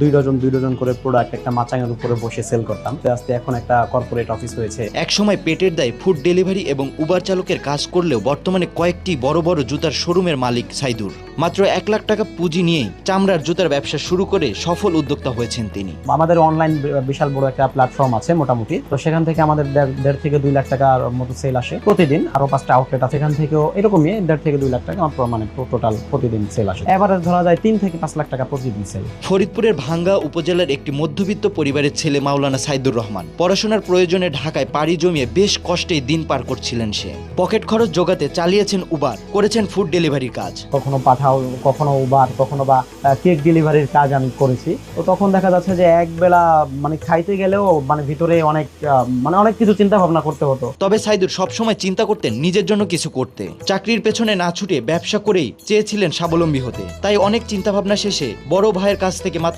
দুই ডজন দুই ডজন করে প্রোডাক্ট একটা মাচাঙের উপরে বসে সেল করতাম। আস্তে এখন একটা কর্পোরেট অফিস হয়েছে। একসময় পেটের দায়ে ফুড ডেলিভারি এবং উবার চালকের কাজ করলেও বর্তমানে কয়েকটি বড় বড় জুতার শোরুমের মালিক সাইদুর। মাত্র এক লাখ টাকা পুঁজি নিয়েই চামড়ার জুতার ব্যবসা শুরু করে সফল উদ্যোক্তা হয়েছেন তিনি। আমাদের অনলাইন বিশাল বড় একটা প্ল্যাটফর্ম আছে মোটামুটি। তো সেখান থেকে আমাদের দেড় থেকে দুই লাখ টাকার মতো সেল আসে প্রতিদিন। আরও পাঁচটা আউটলেট আছে। সেখান থেকেও এরকমই দেড় থেকে দুই লাখ টাকা মানে টোটাল প্রতিদিন সেল আসে। এবারে ধরা যায় তিন থেকে পাঁচ লাখ টাকা প্রতিদিন সেল ফরিদপুরের ভাঙ্গা উপজেলার একটি মধ্যবিত্ত পরিবারের ছেলে মাওলানা সাইদুর রহমান। পড়াশোনার প্রয়োজনে ঢাকায় পাড়ি জমিয়ে বেশ কষ্টেই দিন পার করছিলেন সে। পকেট খরচ জোগাতে চালিয়েছেন উবার করেছেন ফুড ডেলিভারি কাজ। কখনো পাঠাও কখনো উবার কখনো বা কেক ডেলিভারির কাজ আমি করেছি। তো তখন দেখা যাচ্ছে যে এক বেলা মানে খাইতে গেলেও মানে ভিতরে অনেক মানে অনেক কিছু চিন্তা ভাবনা করতে হতো। তবে সাইদুর সবসময় চিন্তা করতেন নিজের জন্য কিছু করতে। চাকরির পেছনে না ছুটে ব্যবসা করেই চেয়েছিলেন স্বাবলম্বী হতে। তাই অনেক চিন্তাভাবনা শেষে বড় ভাইয়ের কাছ থেকে মাত্র